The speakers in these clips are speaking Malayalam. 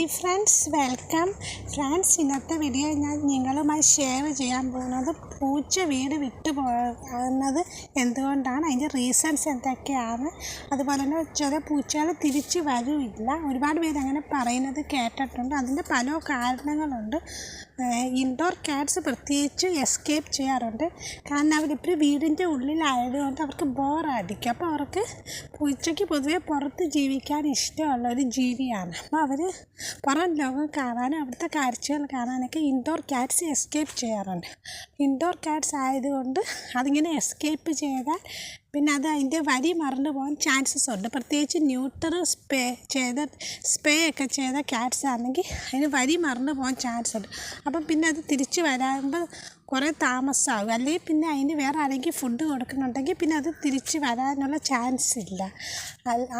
Hi friends welcome. ഫ്രണ്ട്സ് ഇന്നത്തെ വീഡിയോ ഞാൻ നിങ്ങളുമായി ഷെയർ ചെയ്യാൻ പോകുന്നത് പൂച്ച വീട് വിട്ടു പോകുന്നത് എന്തുകൊണ്ടാണ്? അതിന്റെ റീസൺസ് എന്തൊക്കെയാണ്? അതുപോലെ തന്നെ ചില പൂച്ചകൾ തിരിച്ച് വരില്ല. ഒരുപാട് പേര് അങ്ങനെ പറയുന്നത് കേട്ടിട്ടുണ്ട്. അതിന്റെ പല കാരണങ്ങളുണ്ട്. ഇൻഡോർ ക്യാറ്റ്സ് പ്രത്യേകിച്ച് എസ്കേപ്പ് ചെയ്യാറുണ്ട്. കാരണം അവരിപ്പോൾ വീടിന്റെ ഉള്ളിലായതുകൊണ്ട് അവർക്ക് ബോറടിക്കും അപ്പോൾ അവർക്ക് പൂച്ചയ്ക്ക് പൊതുവെ പുറത്ത് ജീവിക്കാൻ ഇഷ്ടമുള്ള ഒരു ജീവിയാണ്. അപ്പോൾ അവർ പുറം ലോകം കാണാനും അവിടുത്തെ കാഴ്ചകൾ കാണാനൊക്കെ ഇൻഡോർ ക്യാറ്റ്സ് എസ്കേപ്പ് ചെയ്യാറുണ്ട്. ഇൻഡോർ ക്യാറ്റ്സ് ആയതുകൊണ്ട് അതിങ്ങനെ എസ്കേപ്പ് ചെയ്താൽ പിന്നെ അത് അതിന്റെ വരി മറന്നു പോകാൻ ചാൻസസ് ഉണ്ട്. പ്രത്യേകിച്ച് ന്യൂട്ടർ സ്പേ ചെയ്ത സ്പേ ഒക്കെ ചെയ്ത ക്യാറ്റ്സ് ആണെങ്കിൽ അതിന് വരി മറന്നു പോകാൻ ചാൻസ് ഉണ്ട്. അപ്പം പിന്നെ അത് തിരിച്ചു വരാകുമ്പോൾ കുറേ താമസമാകും അല്ലെങ്കിൽ പിന്നെ അതിന് വേറെ ആരെങ്കിലും ഫുഡ് കൊടുക്കുന്നുണ്ടെങ്കിൽ പിന്നെ അത് തിരിച്ച് വരാനുള്ള ചാൻസ് ഇല്ല.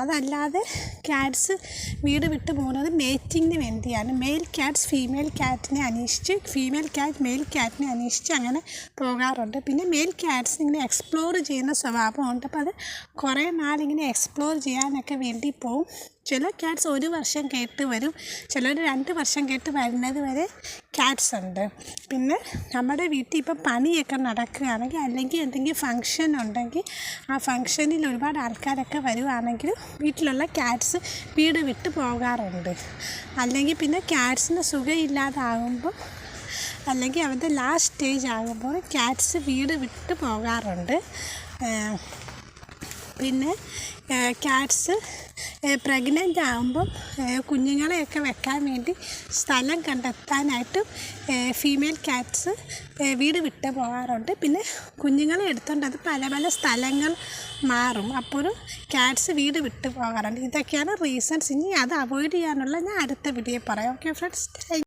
അതല്ലാതെ ക്യാറ്റ്സ് വീട് വിട്ടു പോകുന്നത് മേറ്റിങ്ങിന് വേണ്ടിയാണ്. മെയിൽ ക്യാറ്റ്സ് ഫീമെയിൽ ക്യാറ്റിനെ അന്വേഷിച്ച് ഫീമെയിൽ ക്യാറ്റ് മെയിൽ ക്യാറ്റിനെ അന്വേഷിച്ച് അങ്ങനെ പോകാറുണ്ട്. പിന്നെ മെയിൽ ക്യാറ്റ്സ് ഇങ്ങനെ എക്സ്പ്ലോർ ചെയ്യുന്ന സ്വഭാവമുണ്ട് അപ്പോൾ അത് കുറേ നാളിങ്ങനെ എക്സ്പ്ലോർ ചെയ്യാനൊക്കെ വേണ്ടി പോവും. ചില ക്യാറ്റ്സ് ഒരു വർഷം കേട്ട് വരും. ചിലർ രണ്ട് വർഷം കേട്ട് വരുന്നത് വരെ ക്യാറ്റ്സ് ഉണ്ട്. പിന്നെ നമ്മുടെ വീട്ടിൽ ഇപ്പം പണിയൊക്കെ നടക്കുകയാണെങ്കിൽ അല്ലെങ്കിൽ എന്തെങ്കിലും ഫങ്ഷൻ ഉണ്ടെങ്കിൽ ആ ഫങ്ഷനിൽ ഒരുപാട് ആൾക്കാരൊക്കെ വരുവാണെങ്കിൽ വീട്ടിലുള്ള ക്യാറ്റ്സ് വീട് വിട്ട് പോകാറുണ്ട്. അല്ലെങ്കിൽ പിന്നെ ക്യാറ്റ്സിന് സുഖമില്ലാതാകുമ്പോൾ അല്ലെങ്കിൽ അവന്റെ ലാസ്റ്റ് സ്റ്റേജ് ആകുമ്പോൾ ക്യാറ്റ്സ് വീട് വിട്ട് പോകാറുണ്ട്. പിന്നെ ക്യാറ്റ്സ് പ്രഗ്നന്റ് ആകുമ്പം കുഞ്ഞുങ്ങളെയൊക്കെ വെക്കാൻ വേണ്ടി സ്ഥലം കണ്ടെത്താനായിട്ടും ഫീമെയിൽ ക്യാറ്റ്സ് വീട് വിട്ട് പോകാറുണ്ട്. പിന്നെ കുഞ്ഞുങ്ങളെ എടുത്തുകൊണ്ട് അത് പല പല സ്ഥലങ്ങൾ മാറും. അപ്പോഴും ക്യാറ്റ്സ് വീട് വിട്ട് പോകാറുണ്ട്. ഇതൊക്കെയാണ് റീസൺസ് ഇനി അത് അവോയ്ഡ് ചെയ്യാനുള്ള ഞാൻ അടുത്ത വീഡിയോ പറയാം. Okay friends